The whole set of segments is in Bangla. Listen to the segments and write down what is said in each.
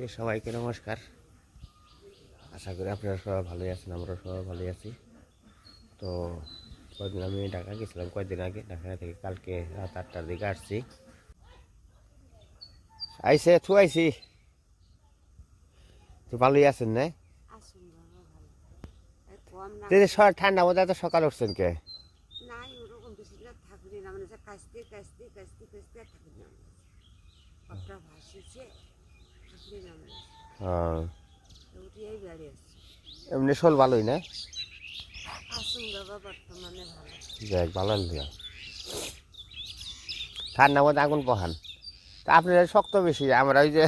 তো সবাইকে নমস্কার। আশা করি আপনারা সবাই ভালোই আছেন আমরা সবাই ভালোই আছি। তো কয়েকদিন আমি ঢাকা গেছিলাম কয়েকদিন আগে। ঢাকা থেকে কালকে রাত আটটার দিকে আসছি। আইসে থু আইসি। তো ভালোই আছেন না? আসুন বাবা ভালো। এই কম না তো এই যে স- ঠান্ডা মধ্যে এত সকাল উঠছেন কে? কাশতে কাশতে কাশতে কাশতে ভাসিছে এমনি শোল ভালোই না? ঠান্ডা মধ্যে আগুন পোহান। তা আপনার শক্ত বেশি, আমরা ওই যে।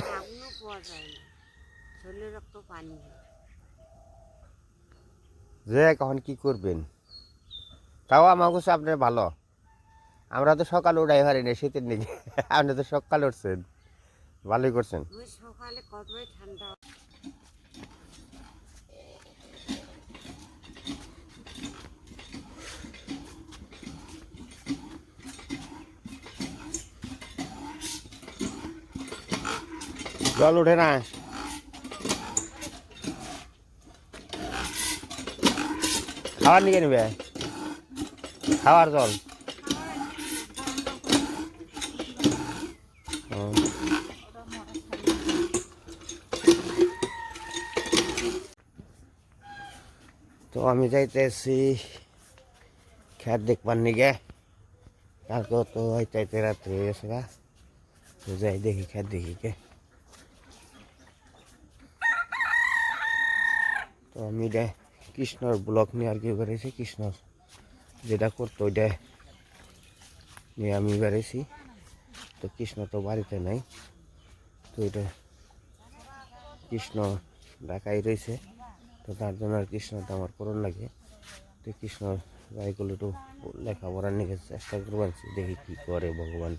যে কখন কি করবেন? তাও আমার কাছে আপনার ভালো। আমরা তো সকাল উঠাই পারি না শীতের নাকি। আপনি তো সকাল উঠছেন। ভালোই করছেন। জল উঠে না। খাবার নিয়ে নেবে? খাওয়ার জল। আমি যাইতেছি। খ্যাত দেখবার নিগে। কালকে তো হইতে রাত্রে হয়ে গেছে গা। তো যাই দেখি খ্যাত দেখি কে তো আমি এটা কৃষ্ণর ব্লক নিয়ে আর কি বেড়েছি কৃষ্ণর যেটা করতো ওইটা নিয়ে আমি বেড়েছি তো কৃষ্ণ তো বাড়িতে নাই। তো এটা কৃষ্ণ ঢাকায় রয়েছে তো তার জন্য আর কৃষ্ণটা আমার করণ লাগে। তো কৃষ্ণ গাড়িগুলো একটু লেখাপড়া নিয়ে চেষ্টা করবার দেখি কি করে ভগবান।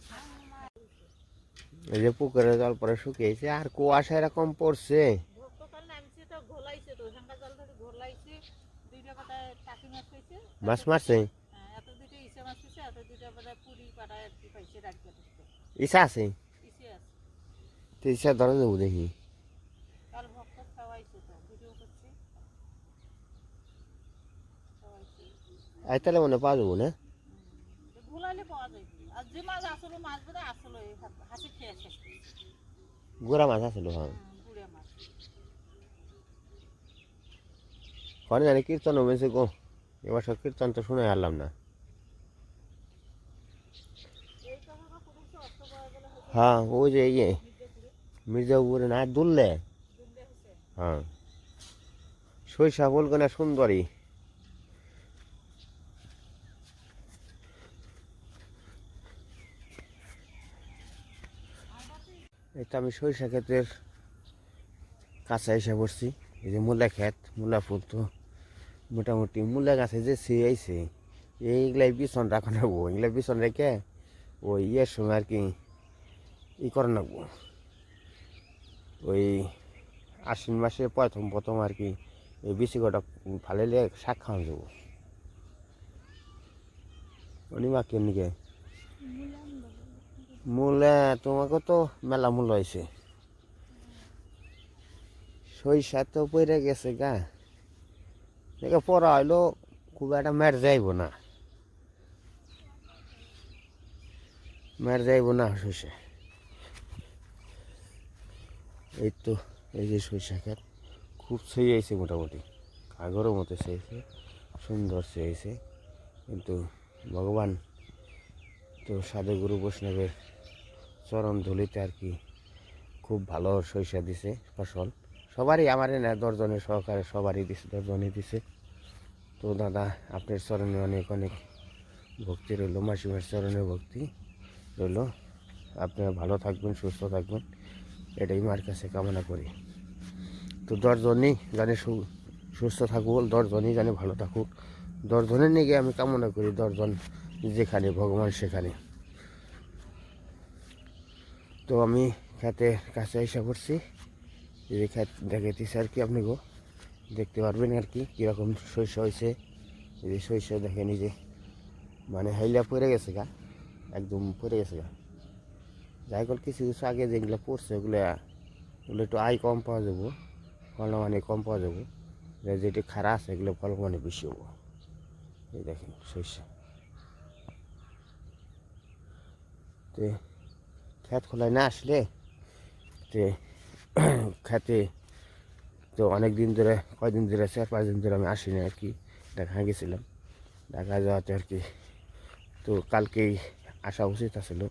এই যে পুকুরে জল পরে শুকিয়েছে আর কুয়াশা এরকম পড়ছে। নামছে তো ঘোলাইছে তো ওখানকার জল ধরে আসলো হাসি খেয়ে শেষ করছে গোড়া মাছ আসলো হ্যাঁ। কনে জানি কীর্তন হয়েছে গো। এবার সব কীর্তন তো শুনে হারলাম না। পাওয়া হ্যাঁ ওই যে ইয়ে মির্জাপুরে না দুললে? হ্যাঁ। সরিষা বলব না সুন্দরী। এটা আমি সরিষা ক্ষেতের কাঁচা এসে পড়ছি। এই যে মূলা ক্ষেত, মূলা ফুল তো মোটামুটি মূলা গাছে যে সিয়েছে এইগুলাই বিছন রাখা নেব এগুলা বিছন রেখে ওই ইয়ের সময় আর কি ই করে নেব ওই আশ্বিন মাসে প্রথম প্রথম আর কি এই বিচি কটা ফালাইলে শাক খাওয়া যাব অনিমা কেমনিকে মূলে তোমাকে তো মেলা মূল হয়েছে। সরিষা তো পড়ে গেছে গা। দেখে, পড়া হইল খুব একটা মের যাইব না। মের যাইব না সরিষা। এই তো, এই যে সরিষা ক্ষেত, খুব হয়েছে মোটামুটি। কাগরের মতো চেয়েছে সুন্দর চেয়েছে কিন্তু ভগবান তো সাধু গুরু বৈষ্ণবের চরণ ধুলিতে আর কি খুব ভালো সরিষা দিছে ফসল। সবারই আমারই না দশজনের সহকারে সবারই দিছে, দশজনই দিছে। তো দাদা, আপনার চরণে অনেক অনেক ভক্তি রইল, মাসিমার চরণে ভক্তি রইল। আপনারা ভালো থাকবেন, সুস্থ থাকবেন। এটাই মার কাছে কামনা করি। তো দশজনই জানে সুস্থ থাকুক, দশজনই জানে ভালো থাকুক। দশজনের নিয়ে আমি কামনা করি, দশজন যেখানে, ভগবান সেখানে। তো আমি খেতে কাছে এসে পড়ছি। যে খেত দেখাইতেছি আর কি আপনি গো দেখতে পারবেন আর কি কীরকম শস্য হয়েছে। এই যে শস্য দেখেন, এই যে মানে হাইলা পড়ে গেছে গা, একদম পড়ে গেছে গা। যাই হোক, কিছু কিছু আগে যেগুলো পড়ছে ওগুলো এগুলো একটু আয় কম পাওয়া যাব ফল মানে কম পাওয়া যাব। যেটি খারা আছে, এগুলো ফল মানে বেশি হব। এই দেখেন সর্ষে। তে খেত খোলায় না আসলে, তে খেতে তো অনেক দিন ধরে, কয়দিন ধরে চার পাঁচ দিন ধরে আমি আসিনি আর কি দেখা গেছিলাম। দেখা যাওয়াতে আর কি, তো কালকেই আসা উচিত আসছিল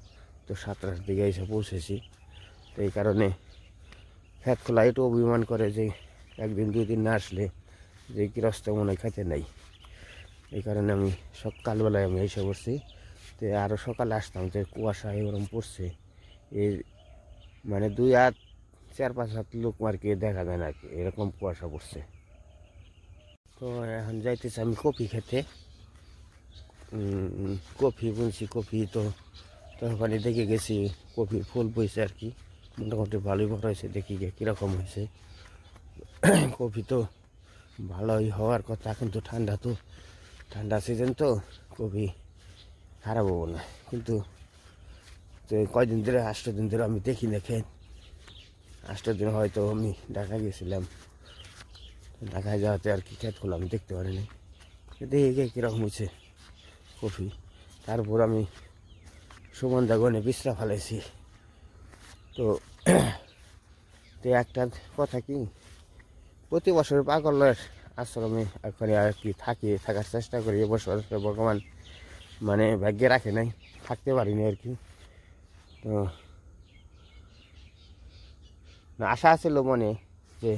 তো সাতটার দিকে এসে পৌঁছেছি। তো এই কারণে খেত খোলা একটু অভিমান করে যে একদিন দুই দিন না আসলে যে গৃহস্থ মনে খেতে নেই। এই কারণে আমি সকালবেলায় আমি এসে পড়ছি, তো আরও সকালে আসতাম যে কুয়াশা এরকম পড়ছে। এই মানে দুই হাত, চার পাঁচ হাত লোক আর কি দেখা যায় না আর কি, এরকম কুয়াশা পড়ছে। তো এখন যাইতেছি আমি কপি খেতে। কফি বুনছি, কফি তো তো ওখানে দেখে গেছি, কফির ফুল বইছে আর কি। মোটামুটি ভালোই বড় হয়েছে, দেখি গে কীরকম হয়েছে। কফি তো ভালোই হওয়ার কথা কিন্তু ঠান্ডা তো, ঠান্ডা সিজন তো, কফি খারাপ হব না। কিন্তু তো কয়দিন ধরে আষ্ট দিন ধরে আমি দেখি না খেয়ে। আষ্ট দিন হয়তো আমি ঢাকা গেছিলাম। ঢাকায় যাওয়াতে আর কি খেত করলাম দেখতে পারিনি দেখি গে কীরকম হয়েছে কফি। তারপর আমি সুমন দাগনে বিশ্রা ফেলেছি তো তো একটা কথা কি, প্রতি বছর পাগলের আশ্রমে এখানে আর কি থাকি, থাকার চেষ্টা করি এবছর ভগবান মানে ভাগ্যে রাখে নাই, থাকতে পারিনি আর কি। তো আশা ছিল মনে যে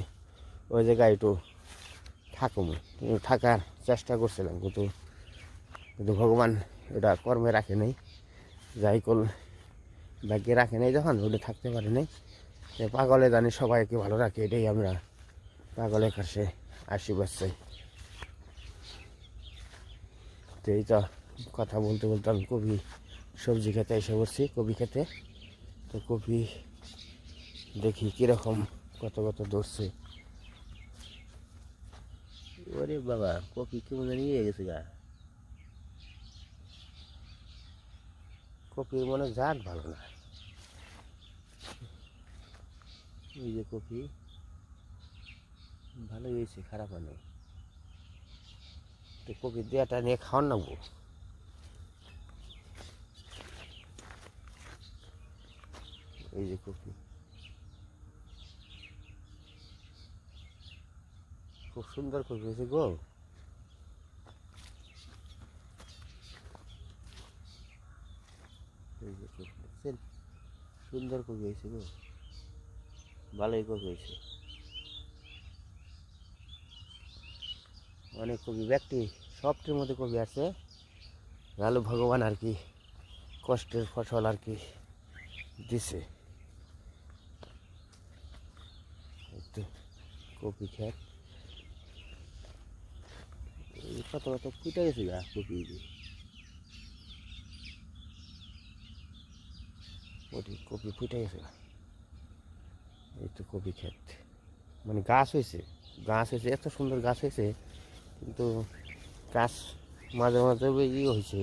ওই জায়গায় একটু থাকুম। থাকার চেষ্টা করছিলাম, কিন্তু কিন্তু ভগবান এটা কর্মে রাখে নাই। যাই কল ভাগ্যে রাখে নাই যখন, ওটা থাকতে পারে নাই। পাগলে জানি সবাইকে ভালো রাখে, এটাই আমরা পাগলের কাছে আশীর্বাদ চাই। তো এই তো কথা বলতে বলতে আমি কবি সবজি খেতে এসে পড়ছি কপি খেতে। তো কপি দেখি কীরকম কত কত ধরছে। ওরে বাবা কপি কেমন জানি গেছে গা। কপির মনে জাত ভালো না। এই যে কপি ভালো হয়েছে খারাপ হয় নাই তো কপি দেওয়াটা নিয়ে খাওয়ান নেব এই যে কপি খুব সুন্দর কপি হয়েছে গো। সুন্দর কপি হয়েছে গো। ভালোই কপি হয়েছে। অনেক কবি ব্যক্তি, সবটির মধ্যে কবি আছে। ভালো ভগবান আর কি, কষ্টের ফসল আর কি দিছে একটু কপি খেত। কত কত ফুটে গেছে গা কপি কপি কপি ক্ষেত মানে গাছ হয়েছে গাছ হয়েছে, এত সুন্দর গাছ হয়েছে, কিন্তু গাছ মাঝে মাঝে ইয়ে হয়েছে।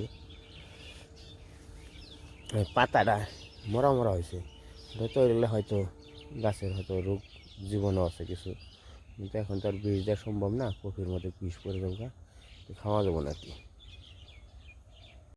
পাতাটা মরা মরা হয়েছে। হলে হয়তো গাছের হয়তো রোগ জীবনও আছে কিছু। কিন্তু এখন তো আর বিষ দেওয়া সম্ভব না কপির মধ্যে বিষ পড়ে যাবে তো খাওয়া যাব না কি।